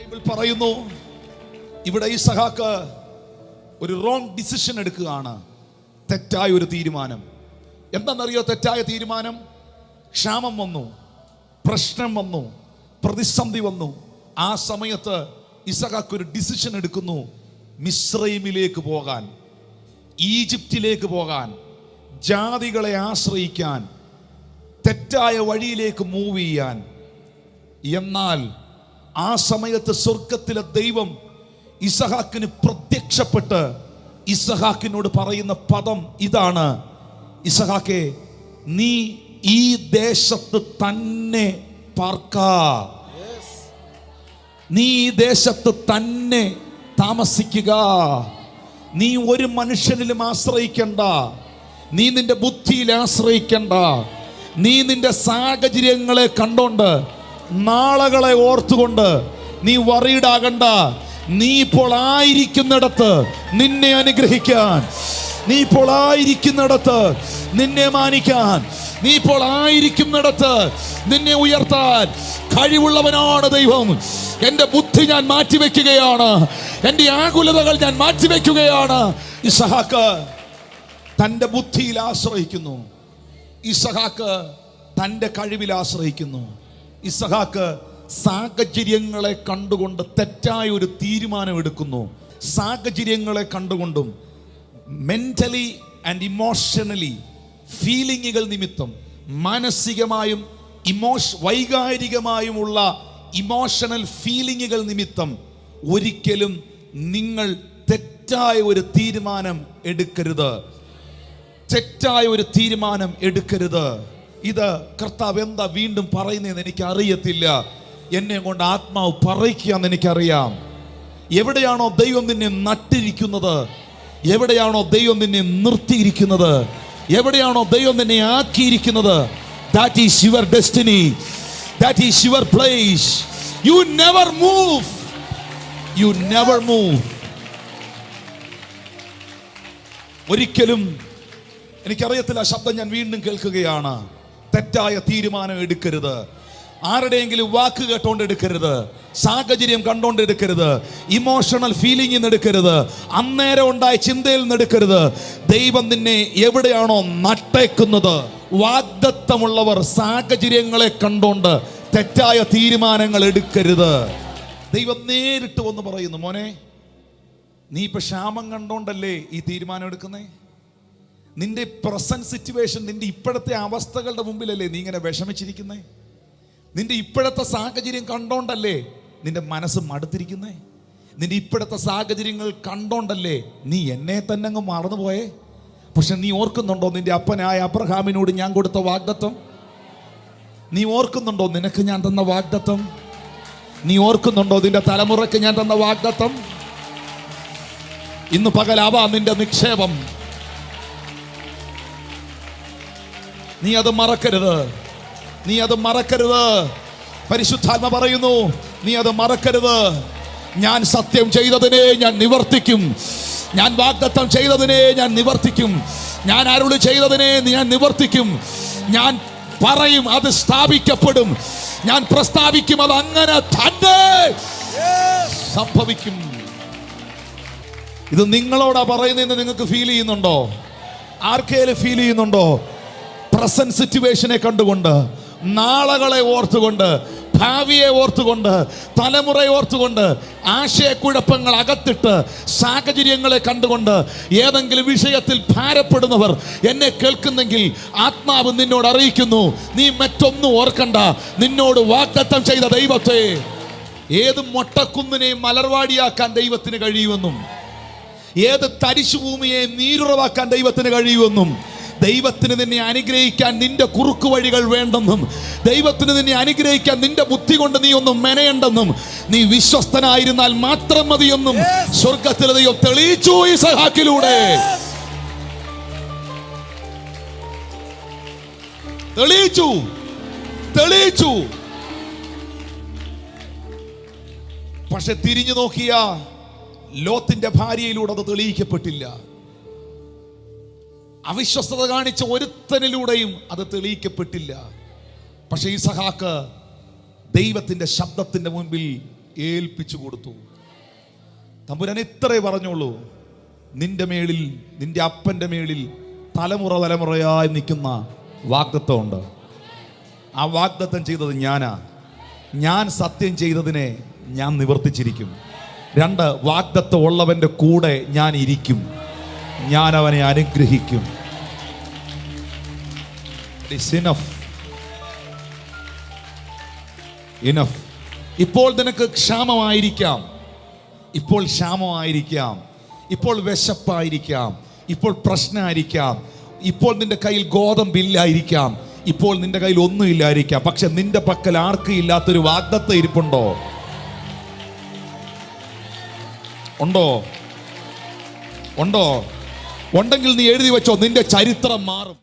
Bible പറയുന്നു ഇവിടെ ഈ സഹാക്ക് ഒരു റോങ് ഡിസിഷൻ എടുക്കുകയാണ്. തെറ്റായ ഒരു തീരുമാനം. എന്താണെന്നറിയോ തെറ്റായ തീരുമാനം? ക്ഷാമം വന്നു പ്രശ്നം വന്നു പ്രതിസന്ധി വന്നു. ആ സമയത്ത് ഇസഹാക്ക് ഒരു ഡിസിഷൻ എടുക്കുന്നു മിശ്രൈമിലേക്ക് പോകാൻ ഈജിപ്തിലേക്ക് പോകാൻ ജാതികളെ ആശ്രയിക്കാൻ തെറ്റായ വഴിയിലേക്ക് മൂവ് ചെയ്യാൻ. എന്നാൽ ആ സമയത്ത് സ്വർഗത്തിലെ ദൈവം ഇസഹാക്കിന് പ്രത്യക്ഷപ്പെട്ട് ഇസഹാക്കിനോട് പറയുന്ന പദം ഇതാണ്. ഇസഹാക്കെ നീ ഈ ദേശത്ത് തന്നെ പാർക്ക. നീ ഈ ദേശത്ത് തന്നെ താമസിക്കുക. നീ ഒരു മനുഷ്യനിലും ആശ്രയിക്കണ്ട. നീ നിന്റെ ബുദ്ധിയിൽ ആശ്രയിക്കണ്ട. നീ നിന്റെ സാഹചര്യങ്ങളെ കണ്ടോണ്ട് നാളകളെ ഓർത്തുകൊണ്ട് നീ വറീഡാകണ്ട നീ ഇപ്പോൾ ആയിരിക്കുന്നിടത്ത് നിന്നെ അനുഗ്രഹിക്കാൻ. നീ ഇപ്പോൾ ആയിരിക്കുന്നിടത്ത് നിന്നെ മാനിക്കാൻ. നീ ഇപ്പോൾ ആയിരിക്കുന്നിടത്ത് നിന്നെ ഉയർത്താൻ. കഴിവുള്ളവനാണ് ദൈവം. എന്റെ ബുദ്ധി ഞാൻ മാറ്റിവെക്കുകയാണ്. എന്റെ ആകുലതകൾ ഞാൻ മാറ്റിവെക്കുകയാണ്. ഇസഹാക്ക് തന്റെ ബുദ്ധിയിൽ ആശ്രയിക്കുന്നു. ഇസഹാക്ക് തന്റെ കഴിവിൽ ആശ്രയിക്കുന്നു. ഇസഹാക്ക് സാഹചര്യങ്ങളെ കണ്ടുകൊണ്ട് തെറ്റായ ഒരു തീരുമാനം എടുക്കുന്നു. സാഹചര്യങ്ങളെ കണ്ടുകൊണ്ടും മെന്റലി ആൻഡ് ഇമോഷണലി ഫീലിങ്ങുകൾ നിമിത്തം മാനസികമായും ഇമോഷ വൈകാരികമായുമുള്ള ഇമോഷണൽ ഫീലിങ്ങുകൾ നിമിത്തം ഒരിക്കലും നിങ്ങൾ തെറ്റായ ഒരു തീരുമാനം എടുക്കരുത്. തെറ്റായ ഒരു തീരുമാനം എടുക്കരുത്. ഇത് കർത്താവ് എന്താ വീണ്ടും പറയുന്നതെന്ന് എനിക്ക് അറിയത്തില്ല എന്നെ കൊണ്ട് ആത്മാവ് പറയിക്കുകയെന്ന് എനിക്കറിയാം. എവിടെയാണോ ദൈവം നിന്നെ നട്ടിരിക്കുന്നത്? എവിടെയാണോ ദൈവം നിന്നെ നിർത്തിയിരിക്കുന്നത്? എവിടെയാണോ ദൈവം നിന്നെ ആക്കിയിരിക്കുന്നത്? That is your destiny that is your place you never move you never move ഒരിക്കലും എനിക്കറിയത്തില്ല ശബ്ദം ഞാൻ വീണ്ടും കേൾക്കുകയാണ്. തെറ്റായ തീരുമാനം എടുക്കരുത്. ആരുടെയെങ്കിലും വാക്ക് കേട്ടോണ്ട് എടുക്കരുത്. സാഹചര്യം കണ്ടോണ്ട് എടുക്കരുത്. ഇമോഷണൽ ഫീലിംഗിൽ നിന്ന് എടുക്കരുത്. അന്നേരം ഉണ്ടായ ചിന്തയിൽ നിന്ന് എടുക്കരുത്. ദൈവം നിന്നെ എവിടെയാണോ നട്ടേക്കുന്നത്. വാഗ്ദത്തമുള്ളവർ സാഹചര്യങ്ങളെ കണ്ടോണ്ട് തെറ്റായ തീരുമാനങ്ങൾ എടുക്കരുത്. ദൈവം നേരിട്ട് വന്ന് പറയുന്നു മോനെ നീ ഇപ്പൊ ക്ഷാമം കണ്ടോണ്ടല്ലേ ഈ തീരുമാനം എടുക്കുന്നേ? നിന്റെ പ്രസന്റ് സിറ്റുവേഷൻ നിന്റെ ഇപ്പോഴത്തെ അവസ്ഥകളുടെ മുമ്പിലല്ലേ നീ ഇങ്ങനെ വിഷമിച്ചിരിക്കുന്നേ? നിന്റെ ഇപ്പോഴത്തെ സാഹചര്യം കണ്ടോണ്ടല്ലേ നിന്റെ മനസ്സ് മടുത്തിരിക്കുന്നേ? നിന്റെ ഇപ്പോഴത്തെ സാഹചര്യങ്ങൾ കണ്ടോണ്ടല്ലേ നീ എന്നെ തന്നെ അങ്ങ് മറന്നുപോയേ? പക്ഷെ നീ ഓർക്കുന്നുണ്ടോ നിന്റെ അപ്പനായ അബ്രഹാമിനോട് ഞാൻ കൊടുത്ത വാഗ്ദത്വം നീ ഓർക്കുന്നുണ്ടോ നിനക്ക് ഞാൻ തന്ന വാഗ്ദത്വം നീ ഓർക്കുന്നുണ്ടോ നിന്റെ തലമുറയ്ക്ക് ഞാൻ തന്ന വാഗ്ദത്വം ഇന്ന് പകലാവാ നിന്റെ നിക്ഷേപം. നീ അത് മറക്കരുത്. നീ അത് മറക്കരുത്. പരിശുദ്ധാത്മ പറയുന്നു നീ അത് മറക്കരുത്. ഞാൻ സത്യം ചെയ്തതിനെ ഞാൻ നിവർത്തിക്കും. ഞാൻ വാഗ്ദത്തം ചെയ്തതിനെ ഞാൻ നിവർത്തിക്കും. ഞാൻ അരുളി ചെയ്തതിനെ ഞാൻ നിവർത്തിക്കും. ഞാൻ പറയും അത് സ്ഥാപിക്കപ്പെടും. ഞാൻ പ്രസ്താവിക്കും അത് അങ്ങനെ തന്നെ സംഭവിക്കും. ഇത് നിങ്ങളോടാ പറയുന്നതെന്ന് നിങ്ങൾക്ക് ഫീൽ ചെയ്യുന്നുണ്ടോ? ആർക്കേലും ഫീൽ ചെയ്യുന്നുണ്ടോ? പ്രസന്റ് സിറ്റുവേഷനെ കണ്ടുകൊണ്ട് നാളകളെ ഓർത്തുകൊണ്ട് ഭാവിയെ ഓർത്തുകൊണ്ട് തലമുറയെ ഓർത്തുകൊണ്ട് ആശയക്കുഴപ്പങ്ങൾ അകത്തിട്ട് സാഹചര്യങ്ങളെ കണ്ടുകൊണ്ട് ഏതെങ്കിലും വിഷയത്തിൽ ഭാരപ്പെടുന്നവർ എന്നെ കേൾക്കുന്നെങ്കിൽ ആത്മാവ് നിന്നോട് അറിയിക്കുന്നു. നീ മറ്റൊന്നും ഓർക്കണ്ട. നിന്നോട് വാഗ്ദത്തം ചെയ്ത ദൈവത്തെ ഏത് മൊട്ടക്കുന്നിനെയും മലർവാടിയാക്കാൻ ദൈവത്തിന് കഴിയുമെന്നും ഏത് തരിശുഭൂമിയെ നീരുറവാക്കാൻ ദൈവത്തിന് കഴിയുമെന്നും ദൈവത്തിന് നിന്നെ അനുഗ്രഹിക്കാൻ നിന്റെ കുറുക്കു വഴികൾ വേണ്ടെന്നും ദൈവത്തിന് നിന്നെ അനുഗ്രഹിക്കാൻ നിന്റെ ബുദ്ധി കൊണ്ട് നീ ഒന്നും മെനയണ്ടെന്നും നീ വിശ്വസ്തനായിരുന്നാൽ മാത്രം മതിയെന്നും സ്വർഗത്തിലെ ദൈവം തെളിയിച്ചു ഈ സഹാക്കിലൂടെ തെളിയിച്ചു. തെളിയിച്ചു. പക്ഷെ തിരിഞ്ഞു നോക്കിയ ലോത്തിന്റെ ഭാര്യയിലൂടെ അത് തെളിയിക്കപ്പെട്ടില്ല. അവിശ്വസ്തത കാണിച്ച ഒരുത്തനിലൂടെയും അത് തെളിയിക്കപ്പെട്ടില്ല. പക്ഷേ ഈ സഹാക്ക് ദൈവത്തിന്റെ ശബ്ദത്തിന്റെ മുൻപിൽ ഏൽപ്പിച്ചു കൊടുത്തു. തമ്പുരാൻ ഇത്രേ പറഞ്ഞോളൂ. നിന്റെ മേളിൽ നിന്റെ അപ്പന്റെ മേളിൽ തലമുറ തലമുറയായി നിൽക്കുന്ന വാഗ്ദത്വമുണ്ട് ആ വാഗ്ദത്തം ചെയ്തത് ഞാനാ. ഞാൻ സത്യം ചെയ്തതിനെ ഞാൻ നിവർത്തിച്ചിരിക്കും. രണ്ട് വാഗ്ദത്വം ഉള്ളവന്റെ കൂടെ ഞാൻ ഇരിക്കും. ഞാൻ അവനെ അനുഗ്രഹിക്കും ഇപ്പോൾ നിനക്ക് ക്ഷാമമായിരിക്കാം. ഇപ്പോൾ ക്ഷാമമായിരിക്കാം. ഇപ്പോൾ വിശപ്പായിരിക്കാം. ഇപ്പോൾ പ്രശ്നമായിരിക്കാം. ഇപ്പോൾ നിന്റെ കയ്യിൽ ഗോതമ്പില്ലായിരിക്കാം ഇപ്പോൾ നിന്റെ കയ്യിൽ ഒന്നുമില്ലായിരിക്കാം പക്ഷെ നിന്റെ പക്കൽ ആർക്കും ഇല്ലാത്തൊരു വാഗ്ദത്ത ഇരിപ്പുണ്ടോ? ഉണ്ടോ? ഉണ്ടോ? ഉണ്ടെങ്കിൽ നീ എഴുതി വെച്ചോ നിന്റെ ചരിത്രം മാറും.